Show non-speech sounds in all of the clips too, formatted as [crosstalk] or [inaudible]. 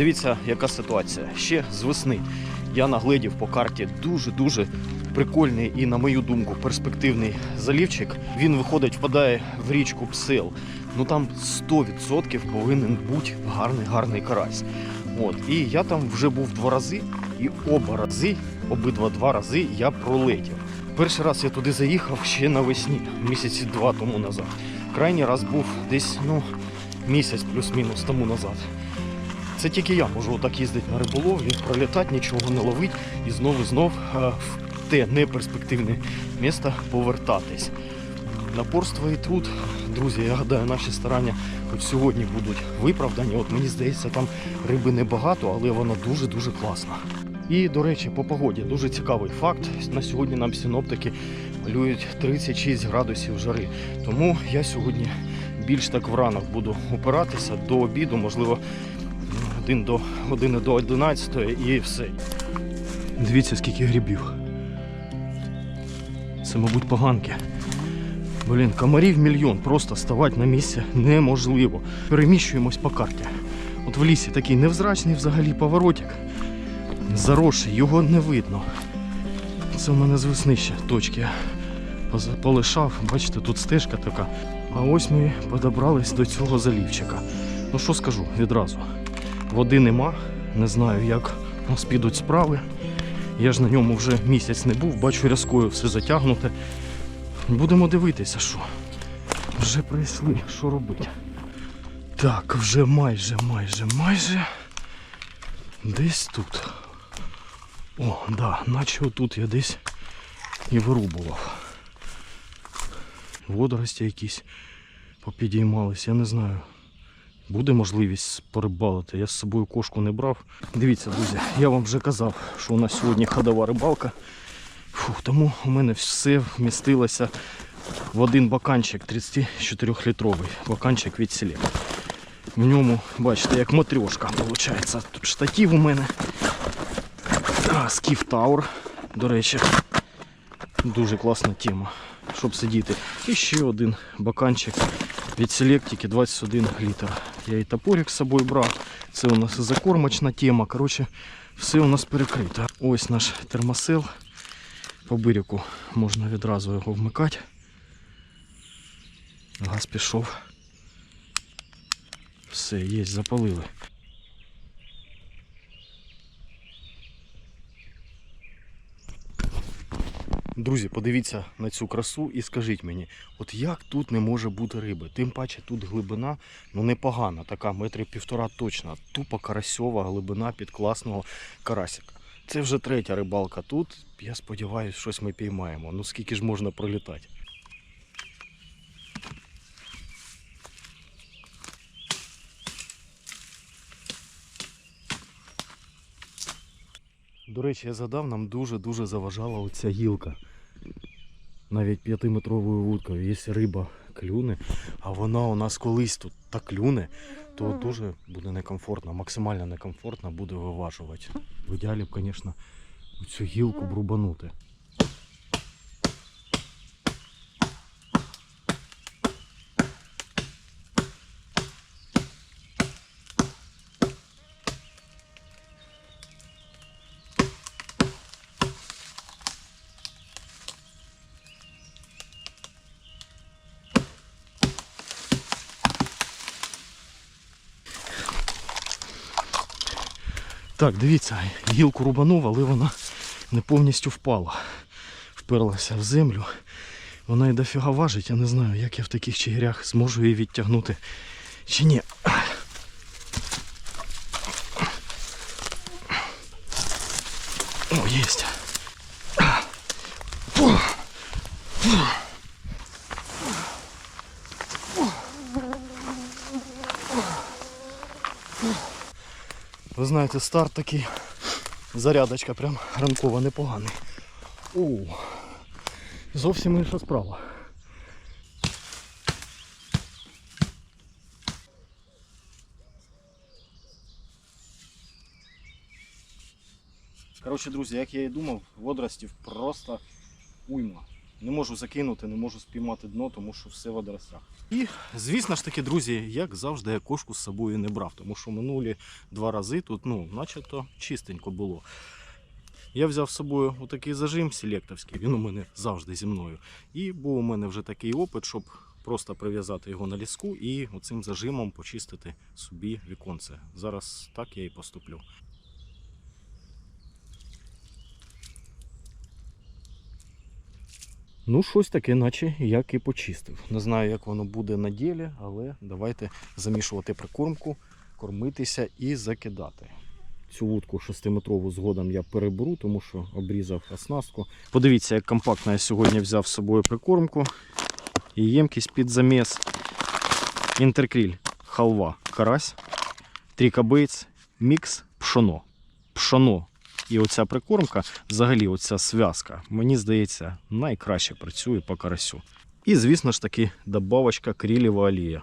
Дивіться, яка ситуація. Ще з весни я нагледів по карті дуже-дуже прикольний і, на мою думку, перспективний залівчик. Він виходить, впадає в річку Псел. Ну там 100% повинен бути гарний гарний карась. От і я там вже був два рази, і оба рази, обидва два рази я пролетів. Перший раз я туди заїхав ще навесні, місяці два тому назад. Крайній раз був десь ну місяць плюс-мінус тому назад. Це тільки я можу отак їздити на риболовлі, пролітати, нічого не ловити і знову знов е, в те неперспективне місто повертатись. Напорство і труд, друзі, я гадаю, наші старання хоч сьогодні будуть виправдані. От мені здається, там риби небагато, але вона дуже-дуже класна. І, до речі, по погоді дуже цікавий факт. На сьогодні нам синоптики малюють 36 градусів жари. Тому я сьогодні більш так вранок буду опиратися до обіду, можливо, один до години до 11 і все. Дивіться, скільки грибів. Це, мабуть, поганки. Блін, комарів мільйон, просто ставати на місці неможливо. Переміщуємось по карті. От в лісі такий невзрачний взагалі поворотик. Заросший, його не видно. Це в мене з весни ще точки полишав. Бачите, тут стежка така. А ось ми подобрались до цього залівчика. Ну що скажу відразу. Води нема, не знаю, як у нас підуть справи. Я ж на ньому вже місяць не був, бачу рязкою все затягнуте. Будемо дивитися, що. Вже прийшли, що робити. Так, вже майже, майже, майже. Десь тут. О, да, наче отут я десь і вирубував. Водорості якісь попідіймались, я не знаю. Буде можливість порибалити. Я з собою кошку не брав. Дивіться, друзі, я вам вже казав, що у нас сьогодні ходова рибалка. Фух, тому у мене все вмістилося в один баканчик 34-літровий баканчик від селі. В ньому, бачите, як матрьошка виходить. Тут штатів у мене. Скіф Таур, до речі. Дуже класна тема, щоб сидіти. І ще один баканчик від селектики 21 літр. Я і топорик з собою брав. Це у нас закормочна тема. Коротше, все у нас перекрито. Ось наш термосел. По бирюку можна відразу його вмикати. Газ пішов. Все, є, запалили. Друзі, подивіться на цю красу і скажіть мені, от як тут не може бути риби? Тим паче тут глибина ну непогана, така метрів півтора точно. Тупо карасьова глибина під класного карасика. Це вже третя рибалка тут. Я сподіваюся, щось ми піймаємо. Ну скільки ж можна пролітати? До речі, я згадав, нам дуже-дуже заважала оця гілка. Навіть п'ятиметровою вудкою. Якщо риба клюне, а вона у нас колись тут так клюне, то дуже буде некомфортно, максимально некомфортно буде виважувати. В ідеалі б, звісно, цю гілку брубанути. Так, дивіться, гілку рубанув, але вона не повністю впала. Вперлася в землю. Вона і дофіга важить, я не знаю, як я в таких чигирях зможу її відтягнути чи ні. О, єсть. Ви знаєте, старт такий. Зарядочка прям ранкова непоганий. О, зовсім інша справа. Коротше, друзі, як я і думав, водоростів просто уйма. Не можу закинути, не можу спіймати дно, тому що все в водоростях. І, звісно ж таки, друзі, як завжди, я кошку з собою не брав, тому що минулі два рази тут, ну, начебто чистенько було. Я взяв з собою отакий зажим селектовський, він у мене завжди зі мною. І був у мене вже такий опит, щоб просто прив'язати його на ліску і оцим зажимом почистити собі віконце. Зараз так я і поступлю. Ну, щось таке, наче як і почистив. Не знаю, як воно буде на ділі, але давайте замішувати прикормку, кормитися і закидати. Цю вудку 6-метрову згодом я переберу, тому що обрізав оснастку. Подивіться, як компактно я сьогодні взяв з собою прикормку і ємкість під заміс. Інтеркріль, халва, карась, трікабейц, мікс, пшоно. Пшоно і оця прикормка, взагалі, оця зв'язка, мені здається, найкраще працює по карасю. І, звісно ж таки, добавочка крілєва олія.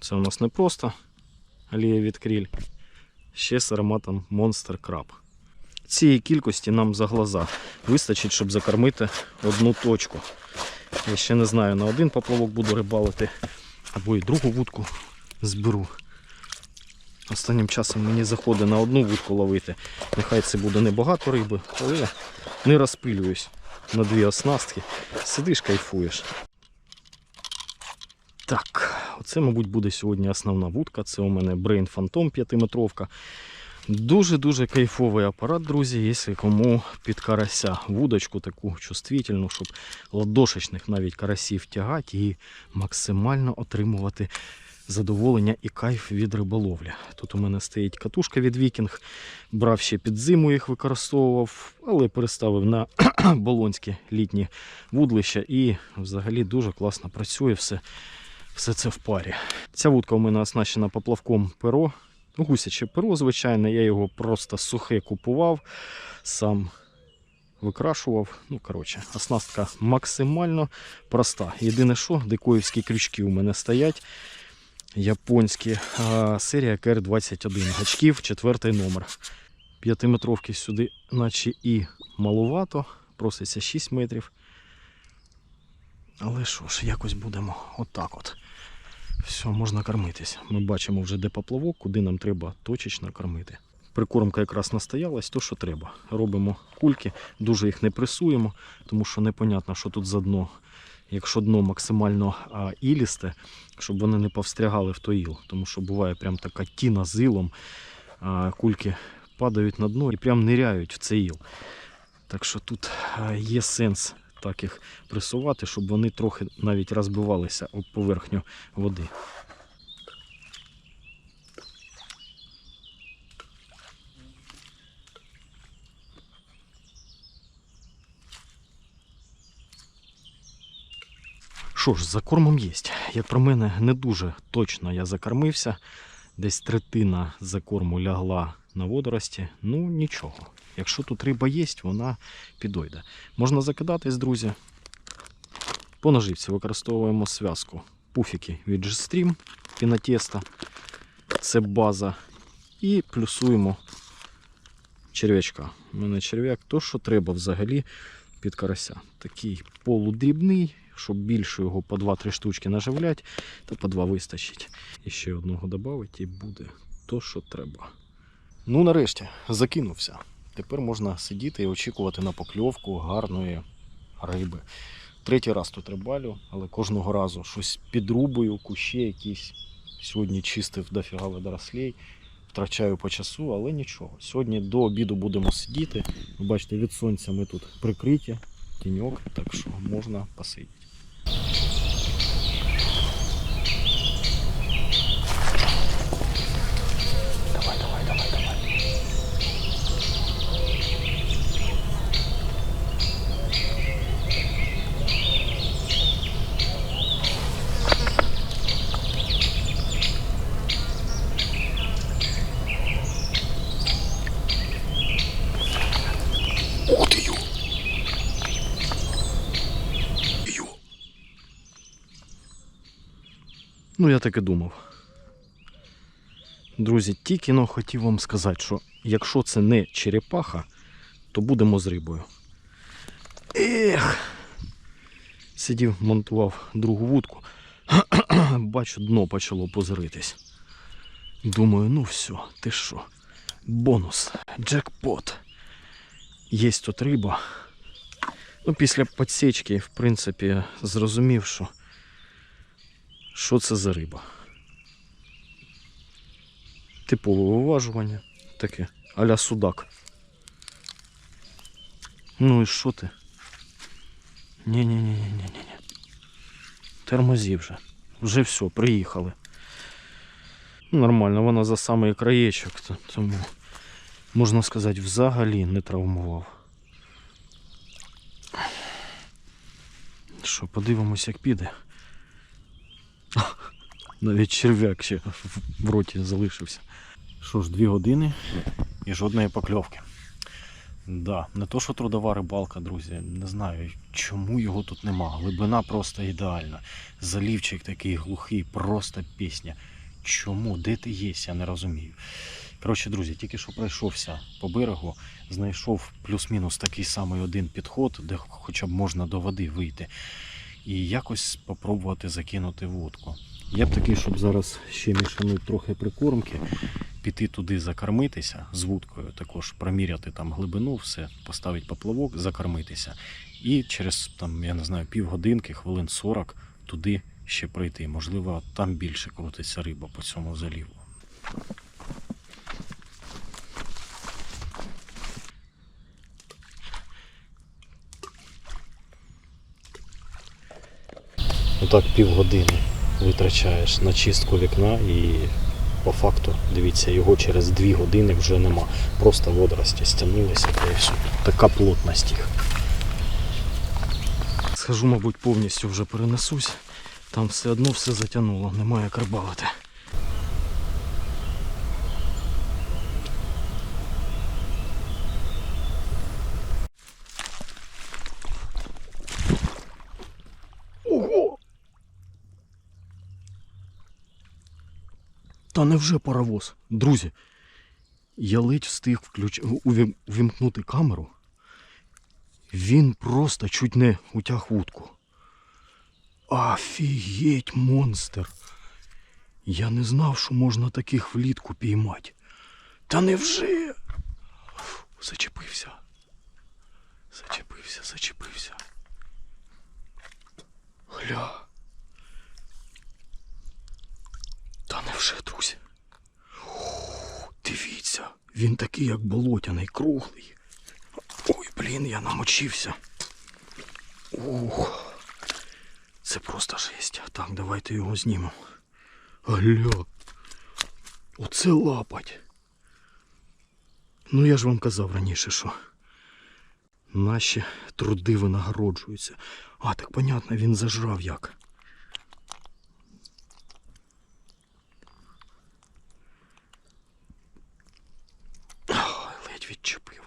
Це у нас не просто олія від кріль, ще з ароматом Monster Crab. Цієї кількості нам за глаза вистачить, щоб закормити одну точку. Я ще не знаю, на один поплавок буду рибалити, або і другу вудку зберу. Останнім часом мені заходить на одну вудку ловити. Нехай це буде небагато риби, але я не розпилююсь на дві оснастки. Сидиш, кайфуєш. Так, оце, мабуть, буде сьогодні основна вудка. Це у мене Brain Phantom 5-метровка. Дуже-дуже кайфовий апарат, друзі, якщо кому під карася вудочку таку чувствительну, щоб ладошечних навіть карасів тягати і максимально отримувати задоволення і кайф від риболовлі. Тут у мене стоїть катушка від Вікінг. Брав ще під зиму їх використовував, але переставив на [clears throat] болонське літнє вудлище і взагалі дуже класно працює все, все це в парі. Ця вудка у мене оснащена поплавком перо. Гусяче перо, звичайно, я його просто сухе купував, сам викрашував. Ну, коротше, оснастка максимально проста. Єдине, що дикоївські крючки у мене стоять японські. А, серія КР-21. Гачків, четвертий номер. П'ятиметровки сюди, наче і малувато. Проситься 6 метрів. Але що ж, якось будемо отак от. Все, можна кормитись. Ми бачимо вже де поплавок, куди нам треба точечно кормити. Прикормка якраз настоялась, то що треба. Робимо кульки, дуже їх не пресуємо, тому що непонятно, що тут за дно. Якщо дно максимально ілісте, щоб вони не повстрягали в той іл. Тому що буває прям така тіна з ілом, кульки падають на дно і прям ниряють в цей іл. Так що тут є сенс так їх пресувати, щоб вони трохи навіть розбивалися об поверхню води. Що ж, за кормом є. Як про мене, не дуже точно я закормився. Десь третина за корму лягла на водорості. Ну нічого. Якщо тут риба є, вона підойде. Можна закидатись, друзі. По наживці використовуємо зв'язку. Пуфіки від G-Stream пінотеста. Це база. І плюсуємо черв'ячка. У мене черв'як то, що треба взагалі під карася. Такий полудрібний, щоб більше його по 2-3 штучки наживлять, то по 2 вистачить. І ще одного додати і буде то, що треба. Ну, нарешті, закинувся. Тепер можна сидіти і очікувати на покльовку гарної риби. Третій раз тут рибалю, але кожного разу щось підрубую, кущі якісь. Сьогодні чистив дофіга водорослей, втрачаю по часу, але нічого. Сьогодні до обіду будемо сидіти. Ви бачите, від сонця ми тут прикриті, тіньок, так що можна посидіти. Ну, я так і думав. Друзі, тільки но хотів вам сказати, що якщо це не черепаха, то будемо з рибою. Ех. Сидів, монтував другу вудку. [clears throat] Бачу, дно почало позиритись. Думаю, ну все, ти що? Бонус, джекпот. Є тут риба. Ну, після підсічки, в принципі, зрозумів, що, що це за риба. Типове виважування таке, аля судак. Ну і що ти? Ні-ні-ні-ні-ні-ні. Тормозі вже. Вже все, приїхали. Нормально, вона за самий краєчок, тому, можна сказати, взагалі не травмував. Що, подивимось, як піде. Навіть черв'як ще в- роті залишився. Що ж, дві години і жодної покльовки. Да, не то, що трудова рибалка, друзі. Не знаю, чому його тут нема. Глибина просто ідеальна. Залівчик такий глухий, просто пісня. Чому? Де ти є? Я не розумію. Коротше, друзі, тільки що пройшовся по берегу, знайшов плюс-мінус такий самий один підход, де хоча б можна до води вийти. І якось спробувати закинути вудку. Я б такий, щоб зараз ще мішануть трохи прикормки, піти туди закормитися з вудкою, також проміряти там глибину, все, поставити поплавок, закормитися. І через там, я не знаю, півгодинки, хвилин 40 туди ще прийти. Можливо, там більше крутиться риба по цьому заліву. Отак півгодини витрачаєш на чистку вікна і по факту, дивіться, його через 2 години вже нема. Просто водорості стягнулися та і все. Така плотність їх. Схожу, мабуть, повністю вже перенесусь. Там все одно все затягнуло, немає як рибалити. Та невже паровоз? Друзі, я ледь встиг включ... увім- увімкнути камеру. Він просто чуть не утяг вудку. Офігеть, монстр. Я не знав, що можна таких влітку піймати. Та невже? Зачепився. Зачепився, зачепився. Гля. Та невже, друзі? О, Дивіться, він такий, як болотяний, круглий. Ой, блін, я намочився. Ух. Це просто жесть. Так, давайте його знімемо. Гля. Оце лапать. Ну я ж вам казав раніше, що наші труди винагороджуються. А, так понятно, він зажрав як. Ой, ледь відчепив.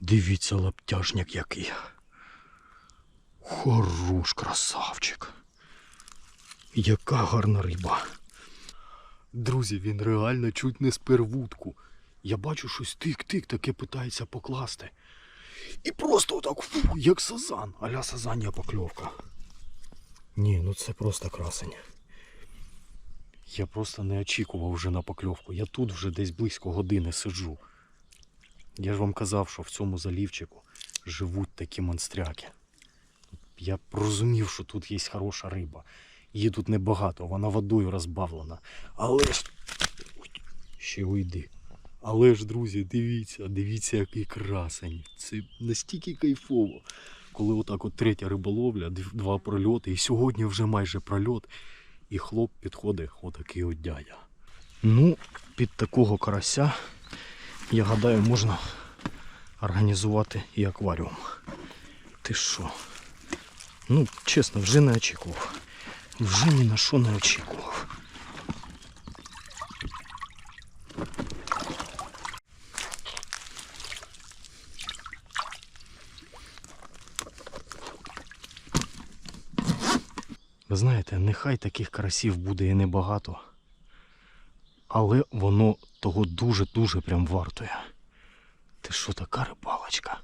Дивіться, лаптяжняк який. Хорош, красавчик. Яка гарна риба. Друзі, він реально чуть не спер вудку. Я бачу щось тик-тик, таке питається покласти. І просто отак, фу, як сазан, аля сазан'я покльовка. Ні, ну це просто красень. Я просто не очікував вже на покльовку. Я тут вже десь близько години сиджу. Я ж вам казав, що в цьому залівчику живуть такі монстряки. Я розумів, що тут є хороша риба. Її тут небагато, вона водою розбавлена. Але ж. Ще уйди. Але ж, друзі, дивіться, дивіться, який красень. Це настільки кайфово. Коли отак от третя риболовля, два прольоти, і сьогодні вже майже прольот, і хлоп підходить отакий от дядя. Ну, під такого карася, я гадаю, можна організувати і акваріум. Ти що? Ну, чесно, вже не очікував. Вже ні на що не очікував. Ви знаєте, нехай таких карасів буде і небагато, але воно того дуже-дуже прям вартує. Ти що така рибалочка?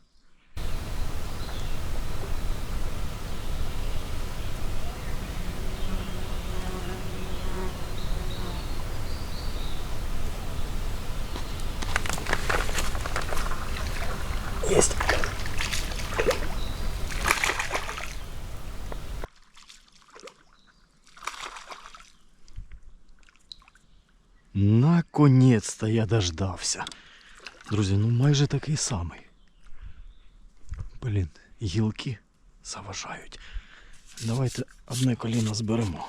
Наконець-то я дождався. Друзі, ну майже такий самий. Блін, гілки заважають. Давайте одне коліно зберемо.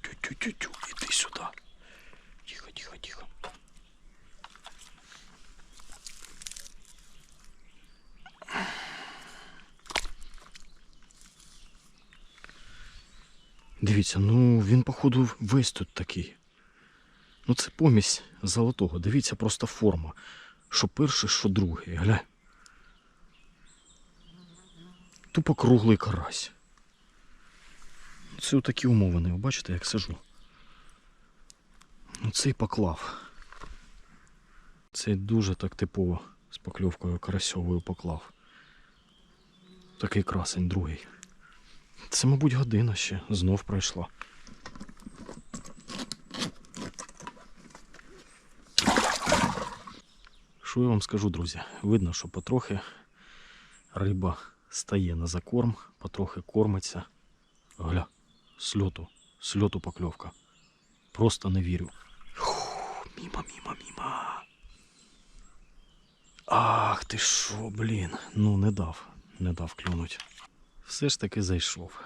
Тю-тю-тю-тю, іди сюди. Тихо, тихо, тихо. Дивіться, ну він, походу, весь тут такий. Ну це помість золотого. Дивіться, просто форма. Що перший, що другий. Гля. Тупо круглий карась. Це такі умовини, ви бачите, як сижу. Ну цей поклав. Цей дуже так типово з покльовкою карасьовою поклав. Такий красень другий. Це, мабуть, година ще знов пройшла. Що я вам скажу, друзі? Видно, що потрохи риба стає на закорм, потрохи кормиться. Гля, сльоту, сльоту покльовка. Просто не вірю. Фух, мімо, мімо, мімо. Ах ти що, блін. Ну не дав, не дав клюнуть. Все ж таки зайшов.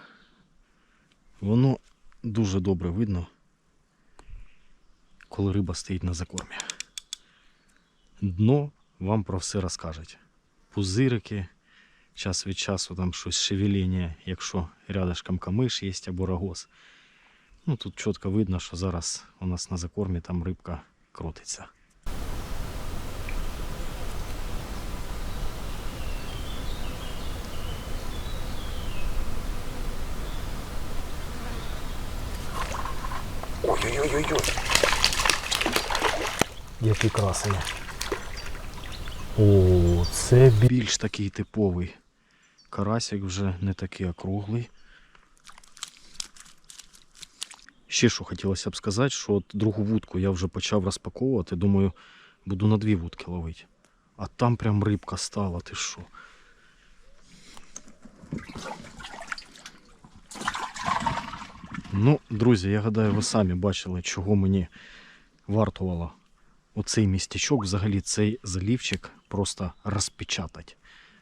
Воно дуже добре видно, коли риба стоїть на закормі. Дно вам про все розкажуть. Пузирики, час від часу там щось шевеління, якщо рядышком камиш є або рогоз. Ну тут чітко видно, що зараз у нас на закормі там рибка крутиться. Який красень. О, це більш такий типовий. Карасик вже не такий округлий. Ще що хотілося б сказати, що от другу вудку я вже почав розпаковувати. Думаю, буду на дві вудки ловити. А там прям рибка стала, ти що. Ну, друзі, я гадаю, ви самі бачили, чого мені вартувало оцей містечок, взагалі цей залівчик просто розпечатати.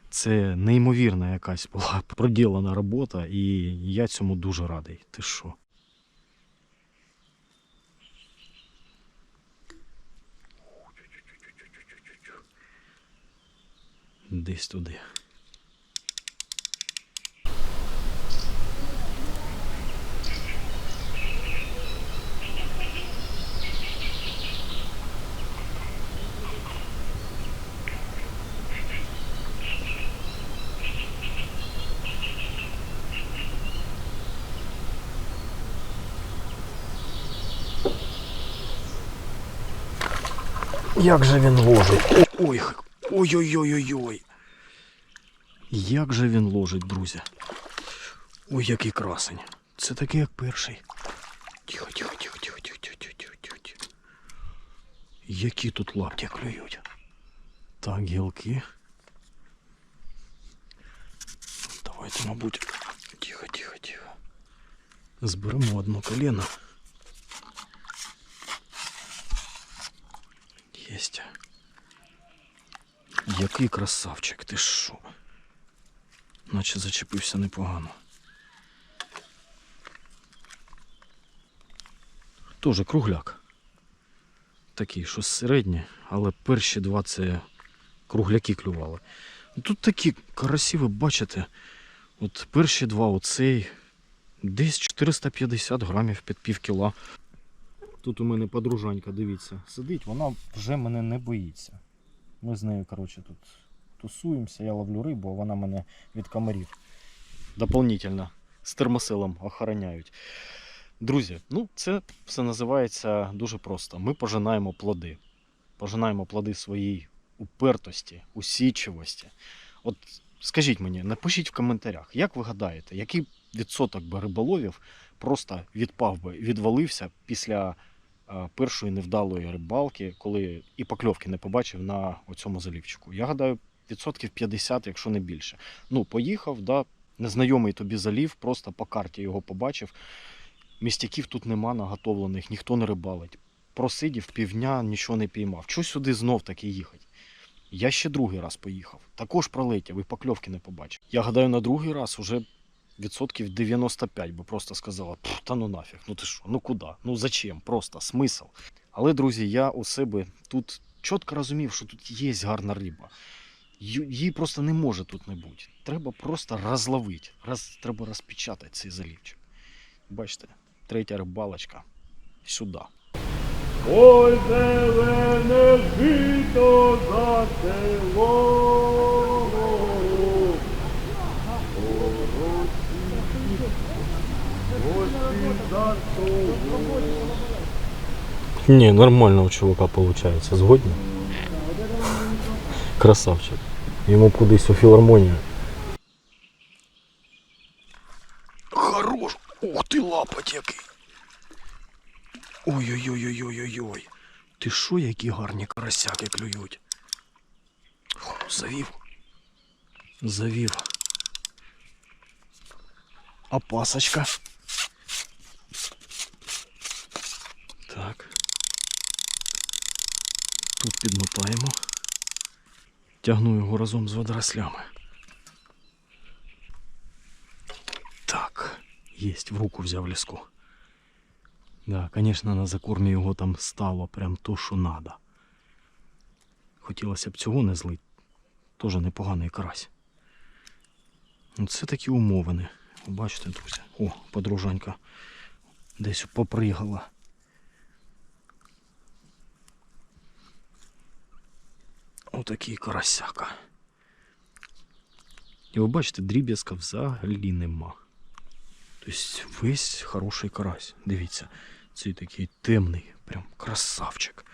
Це неймовірна якась була [laughs] проділена робота, і я цьому дуже радий. Ти що? Десь туди. Як же він ложить? Ой, ой-ой-ой-ой-ой. Як же він ложить, друзі. Ой, який красень. Це такий, як перший. Тихо, тихо, тихо, тихо, тихо, тихо, тихо, тихо, тихо. Які тут лапті клюють. Так, гілки. Давайте, мабуть. Тихо, тихо, тихо. Зберемо одно коліно. Єсть. Який красавчик, ти що? Наче зачепився непогано. Тоже кругляк. Такий, що середні, але перші два це кругляки клювали. Тут такі карасі, ви бачите. От перші два оцей десь 450 грамів під пів кіла. Тут у мене подружанька, дивіться, сидить, вона вже мене не боїться. Ми з нею, коротше, тут тусуємося, я ловлю рибу, а вона мене від комарів дополнительно з термосилом охороняють. Друзі, ну це все називається дуже просто. Ми пожинаємо плоди. Пожинаємо плоди своїй упертості, усічивості. От скажіть мені, напишіть в коментарях, як ви гадаєте, який відсоток би риболовів просто відпав би, відвалився після першої невдалої рибалки, коли і покльовки не побачив на цьому залівчику. Я гадаю, відсотків 50, якщо не більше. Ну, поїхав, да, Незнайомий тобі залів, просто по карті його побачив. Містяків тут нема наготовлених, ніхто не рибалить. Просидів півдня, нічого не піймав. Чого сюди знов таки їхати? Я ще другий раз поїхав. Також пролетів і покльовки не побачив. Я гадаю, на другий раз уже відсотків 95, бо просто сказала, та ну нафіг, ну ти що, ну куди? Ну зачем? Просто смисл. Але, друзі, я у себе тут чітко розумів, що тут є гарна риба. Її просто не може тут не бути. Треба просто розловити. Роз, треба розпечатати цей залівчик. Бачите, третя рибалочка. Сюди. Ой, зелене жито за село. Ось за село. Не, нормально у чувака получается. Згодні? Красавчик. Йому кудись у філармонію. Хорош! Ух ти лапать який! Ой-ой-ой-ой-ой-ой-ой. Ти що, які гарні карасяки клюють? Завів. Завів. А пасочка? Так. Тут підмотаємо. Тягну його разом з водорослями. Так, єсть, в руку взяв ліску. Да, звісно, на закормі його там стало прям то, що надо. Хотілося б цього не злить. Тоже непоганий карась. Ну, Це такі умовини. Бачите, друзі. О, подружанька десь попригала. Отакий карасяка. І ви бачите, дріб'язка взагалі нема. Тобто весь хороший карась. Дивіться, цей такий темний, прям красавчик.